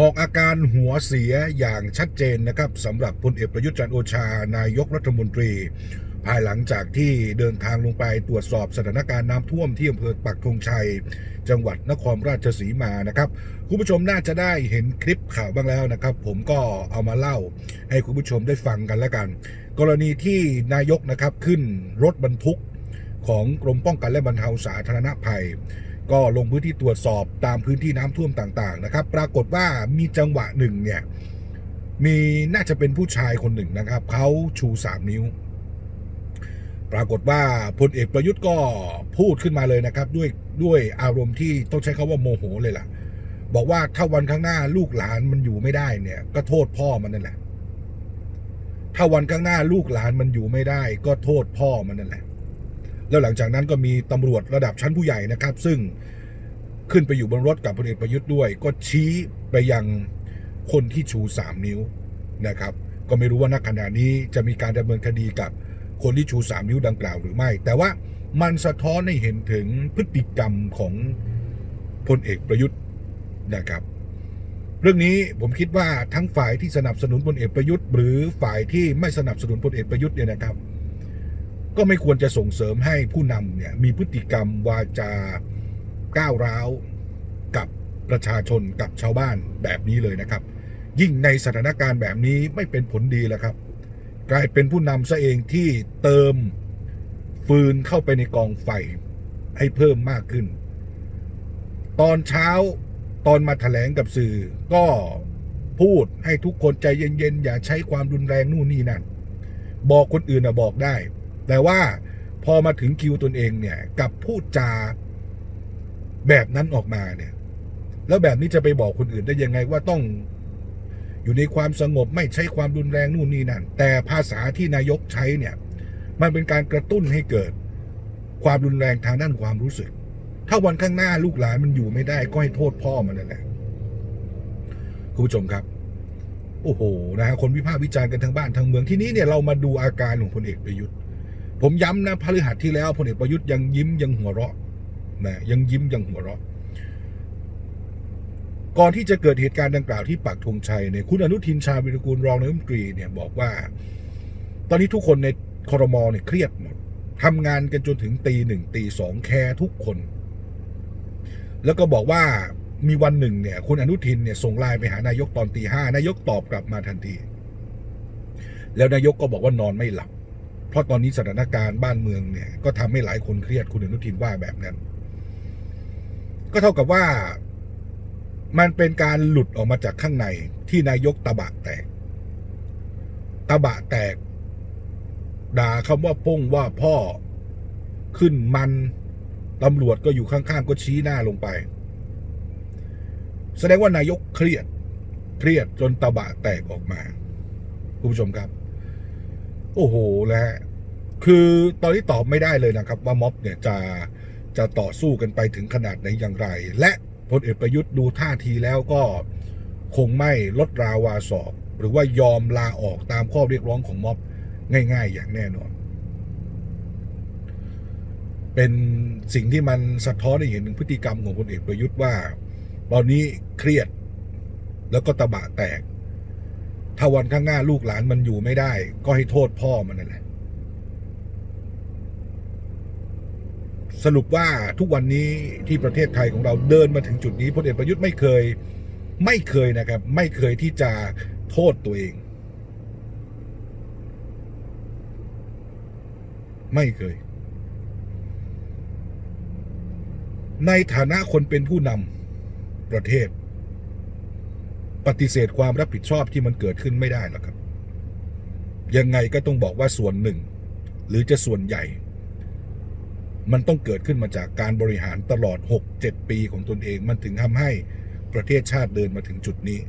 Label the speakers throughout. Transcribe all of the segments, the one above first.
Speaker 1: ออกอาการหัวเสียอย่างชัดเจนนะครับสำหรับพลเอกประยุทธ์จันโอชา นายกรัฐมนตรี ภายหลังจากที่เดินทางลงไปตรวจสอบสถานการณ์น้ำท่วมที่อำเภอปักธงชัย จังหวัดนครราชสีมานะครับ คุณผู้ชมน่าจะได้เห็นคลิปข่าวบ้างแล้วนะครับ ผมก็เอามาเล่าให้คุณผู้ชมได้ฟังกันแล้วกัน กรณีที่นายกนะครับขึ้นรถบรรทุกของกรมป้องกันและบรรเทาสาธารณภัย ก็ลงพื้นที่ตรวจสอบตามพื้นที่น้ำท่วมต่างๆนะครับ ปรากฏว่ามีจังหวะหนึ่งเนี่ยมีน่าจะเป็นผู้ชายคนหนึ่งนะครับเขาชูสามนิ้ว ปรากฏว่าพลเอกประยุทธ์ก็พูดขึ้นมาเลยนะครับ ด้วยด้วยอารมณ์ที่ต้องใช้คาว่าโมโหเลยล่ะ บอกว่าถ้าวันข้างหน้าลูกหลานมันอยู่ไม่ได้เนี่ย ก็โทษพ่อมันนั่นแหละ ถ้าวันข้างหน้าลูกหลานมันอยู่ไม่ได้ ก็โทษพ่อมันนั่นแหละ แล้วหลังจากนั้นก็มีตำรวจระดับชั้นผู้ใหญ่นะครับ ซึ่งขึ้นไปอยู่บนรถกับพลเอกประยุทธ์ด้วย ก็ชี้ไปยังคนที่ชูสามนิ้วนะครับ ก็ไม่รู้ว่าณขณะนี้จะมีการดำเนินคดีกับคนที่ชูสามนิ้วดังกล่าวหรือไม่ แต่ว่ามันสะท้อนให้เห็นถึงพฤติกรรมของพลเอกประยุทธ์นะครับ เรื่องนี้ผมคิดว่าทั้งฝ่ายที่สนับสนุนพลเอกประยุทธ์ หรือฝ่ายที่ไม่สนับสนุนพลเอกประยุทธ์เนี่ยนะครับ ก็ไม่ควรจะส่งเสริมให้ผู้นำเนี่ยมีพฤติกรรมวาจาก้าวร้าวกับประชาชนกับชาวบ้านแบบนี้เลยนะครับ ยิ่งในสถานการณ์แบบนี้ไม่เป็นผลดีแล้วครับ กลายเป็นผู้นำซะเองที่เติมฟืนเข้าไปในกองไฟให้เพิ่มมากขึ้น ตอนเช้าตอนมาแถลงกับสื่อก็พูดให้ทุกคนใจเย็นๆ อย่าใช้ความรุนแรงนู่นนี่นั่น บอกคนอื่นนะบอกได้ แต่ว่าพอมาถึงคิวตนเองเนี่ยกับพูดจาแบบนั้นออกมาเนี่ย แล้วแบบนี้จะไปบอกคนอื่นได้ยังไงว่าต้องอยู่ในความสงบไม่ใช้ความรุนแรงนู่นนี่นั่น แต่ภาษาที่นายกใช้เนี่ย มันเป็นการกระตุ้นให้เกิดความรุนแรงทางด้านความรู้สึก ถ้าวันข้างหน้าลูกหลานมันอยู่ไม่ได้ก็ให้โทษพ่อมันนั่นแหละคุณผู้ชมครับ โอ้โหนะฮะคนวิพากษ์วิจารณ์กันทั้งบ้านทั้งเมืองที่นี้เนี่ยเรามาดูอาการของพลเอกประยุทธ์ ผมย้ำนะพฤหัสที่แล้วพลเอกประยุทธ์ยังยิ้มยังหัวเราะนะยังยิ้มยังหัวเราะ ก่อนที่จะเกิดเหตุการณ์ดังกล่าวที่ปักธงชัยเนี่ยคุณอนุทินชาญวิรกูลรองนายกรัฐมนตรีเนี่ยบอกว่า ตอนนี้ทุกคนในคอรมอเนี่ยเครียดหมดทำงานกันจนถึงตีหนึ่งตีสองแคร์ทุกคน แล้วก็บอกว่ามีวันหนึ่งเนี่ย คุณอนุทินเนี่ยส่งไลน์ไปหานายกตอนตีห้านายกตอบกลับมาทันที แล้วนายกก็บอกว่านอนไม่หลับ เพราะตอนนี้สถานการณ์บ้านเมืองเนี่ย ก็ทำให้หลายคนเครียดคุณอนุทินว่าแบบนั้น ก็เท่ากับว่ามันเป็นการหลุดออกมาจากข้างในที่นายกตะบะแตก ตะบะแตก ด่าคำว่าป้งว่าพ่อขึ้นมันตำรวจก็อยู่ข้างๆ ก็ชี้หน้าลงไป แสดงว่านายกเครียด เครียดจนตะบะแตกออกมา คุณผู้ชมครับ โอ้โหแล้วคือตอนนี้ตอบไม่ได้เลยนะครับ ว่าม็อบเนี่ยจะจะต่อสู้กันไปถึงขนาดไหนอย่างไร และพลเอกประยุทธ์ดูท่าทีแล้วก็คงไม่ลดราวาสอกหรือว่ายอมลาออกตามข้อเรียกร้องของม็อบง่าย ๆ อย่างแน่นอน เป็นสิ่งที่มันสะท้อนให้เห็นถึงพฤติกรรมของพลเอกประยุทธ์ว่า ตอนนี้เครียดแล้วก็ตะบะแตก ถ้าวันข้างหน้าลูกหลานมันอยู่ไม่ได้ ก็ให้โทษพ่อมันนั่นแหละ สรุปว่าทุกวันนี้ที่ประเทศไทยของเราเดินมาถึงจุดนี้พลเอกประยุทธ์ไม่เคย ไม่เคยนะครับ ไม่เคยที่จะโทษตัวเอง ไม่เคย ในฐานะคนเป็นผู้นำประเทศ ปฏิเสธความรับผิดชอบที่มันเกิดขึ้นไม่ได้หรอกครับ ยังไงก็ต้องบอกว่าส่วนหนึ่ง หรือจะส่วนใหญ่ มันต้องเกิดขึ้นมาจากการบริหารตลอด 6-7 ปีของตนเอง มันถึงทำให้ประเทศชาติเดินมาถึงจุดนี้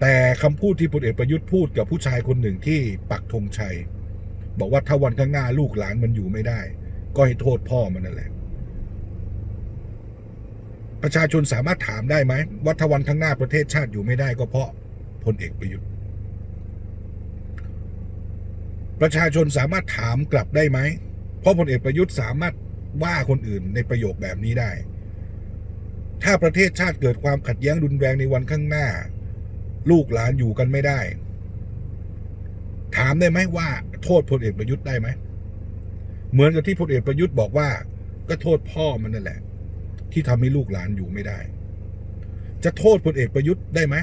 Speaker 1: แต่คำพูดที่พลเอกประยุทธ์พูดกับผู้ชายคนหนึ่งที่ปักธงชัย บอกว่าถ้าวันข้างหน้าลูกหลานมันอยู่ไม่ได้ ก็ให้โทษพ่อมันนั่นแหละ ประชาชนสามารถถามได้ไหมว่าถ้าวันข้างหน้าประเทศชาติอยู่ไม่ได้ก็เพราะพลเอกประยุทธ์ ประชาชนสามารถถามกลับได้ไหม เพราะพลเอกประยุทธ์สามารถว่าคนอื่นในประโยคแบบนี้ได้ ถ้าประเทศชาติเกิดความขัดแย้งรุนแรงในวันข้างหน้า ลูกหลานอยู่กันไม่ได้ ถามได้ไหมว่า โทษพลเอกประยุทธ์ได้ไหม เหมือนกับที่พลเอกประยุทธ์บอกว่า ก็โทษพ่อมันนั่นแหละ ที่ทำให้ลูกหลานอยู่ไม่ได้ จะโทษพลเอกประยุทธ์ได้ไหม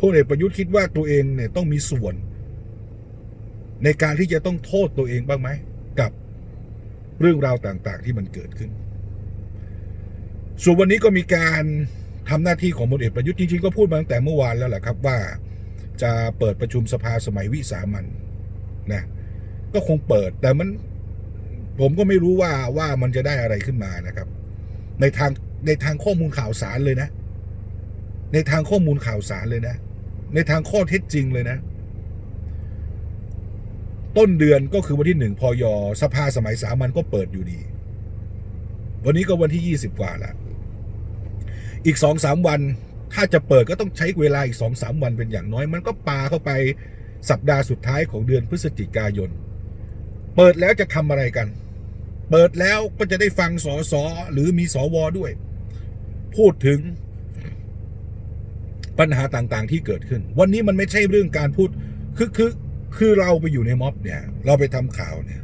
Speaker 1: พลเอกประยุทธ์คิดว่าตัวเองเนี่ยต้องมีส่วน ในการที่จะต้องโทษตัวเองบ้างไหมกับเรื่องราวต่างๆ ที่มันเกิดขึ้น ส่วนวันนี้ก็มีการทำหน้าที่ของพลเอกประยุทธ์จริงๆก็พูดมาตั้งแต่เมื่อวานแล้วแหละครับว่าจะเปิดประชุมสภาสมัยวิสามันนะก็คงเปิดแต่มัน ผมก็ไม่รู้ว่าว่ามันจะได้อะไรขึ้นมานะครับ ในทางในทางข้อมูลข่าวสารเลยนะ ในทางข้อมูลข่าวสารเลยนะ ในทางข้อเท็จจริงเลยนะ ต้นเดือนก็คือวันที่หนึ่งพยสภาสมัยสามัญก็เปิดอยู่ดี วันนี้ก็วันที่ยี่สิบกว่าละอีกสองสามวันถ้าจะเปิดก็ต้องใช้เวลาอีกสองสามวันเป็นอย่างน้อย มันก็ปาเข้าไปสัปดาห์สุดท้ายของเดือนพฤศจิกายน เปิดแล้วจะทำอะไรกัน เปิดแล้วก็จะได้ฟังสอสอหรือมีสวด้วย พูดถึงปัญหาต่างๆ ที่เกิดขึ้น วันนี้มันไม่ใช่เรื่องการพูดคือคือคือเราไปอยู่ในม็อบเนี่ย เราไปทำข่าวเนี่ย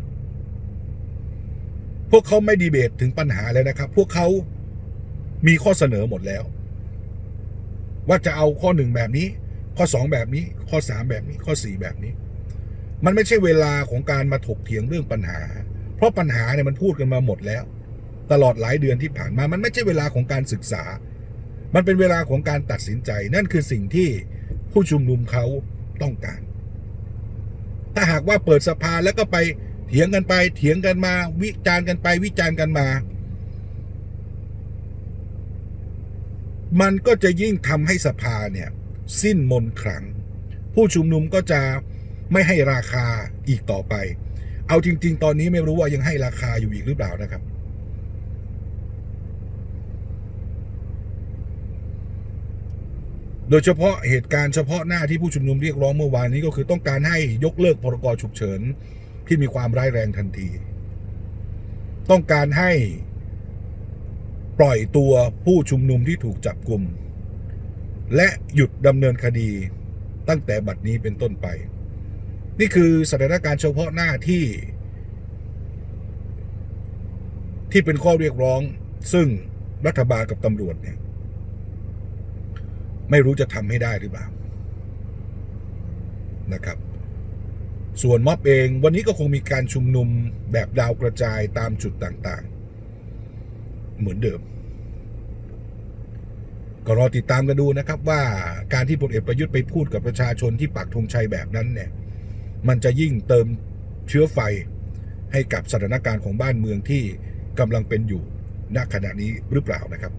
Speaker 1: พวกเขาไม่ดีเบตถึงปัญหาเลยนะครับ พวกเขามีข้อเสนอหมดแล้ว ว่าจะเอาข้อหนึ่งแบบนี้ ข้อสองแบบนี้ ข้อสามแบบนี้ ข้อสี่แบบนี้ มันไม่ใช่เวลาของการมาถกเถียงเรื่องปัญหา เพราะปัญหาเนี่ยมันพูดกันมาหมดแล้ว ตลอดหลายเดือนที่ผ่านมามันไม่ใช่เวลาของการศึกษา มันเป็นเวลาของการตัดสินใจ นั่นคือสิ่งที่ผู้ชุมนุมเขาต้องการ ถ้าหากว่าเปิดสภาแล้วก็ไปเถียงกันไปเถียงกันมา วิจารณ์กันไปวิจารณ์กันมา มันก็จะยิ่งทำให้สภาเนี่ยสิ้นมนขลัง ผู้ชุมนุมก็จะไม่ให้ราคาอีกต่อไป เอาจริง ๆ ตอนนี้ไม่รู้ว่ายังให้ราคาอยู่อีกหรือเปล่านะครับ โดยเฉพาะเหตุการณ์เฉพาะหน้าที่ผู้ชุมนุมเรียกร้องเมื่อวานนี้ก็คือต้องการให้ยกเลิกพรกฉุกเฉินที่มีความร้ายแรงทันที ต้องการให้ปล่อยตัวผู้ชุมนุมที่ถูกจับกลุ่ม และหยุดดำเนินคดีตั้งแต่บัดนี้เป็นต้นไป นี่คือสถานการณ์เฉพาะหน้าที่ ที่เป็นข้อเรียกร้อง ซึ่งรัฐบาลกับตำรวจเนี่ย ไม่รู้จะทำให้ได้หรือเปล่านะครับ ส่วนม็อบเองวันนี้ก็คงมีการชุมนุมแบบดาวกระจายตามจุดต่างๆ เหมือนเดิม ก็รอติดตามกันดูนะครับว่าการที่พลเอกประยุทธ์ไปพูดกับประชาชนที่ปักธงชัยแบบนั้นเนี่ย มันจะยิ่งเติมเชื้อไฟให้กับสถานการณ์ของบ้านเมืองที่กำลังเป็นอยู่ณขณะนี้หรือเปล่านะครับ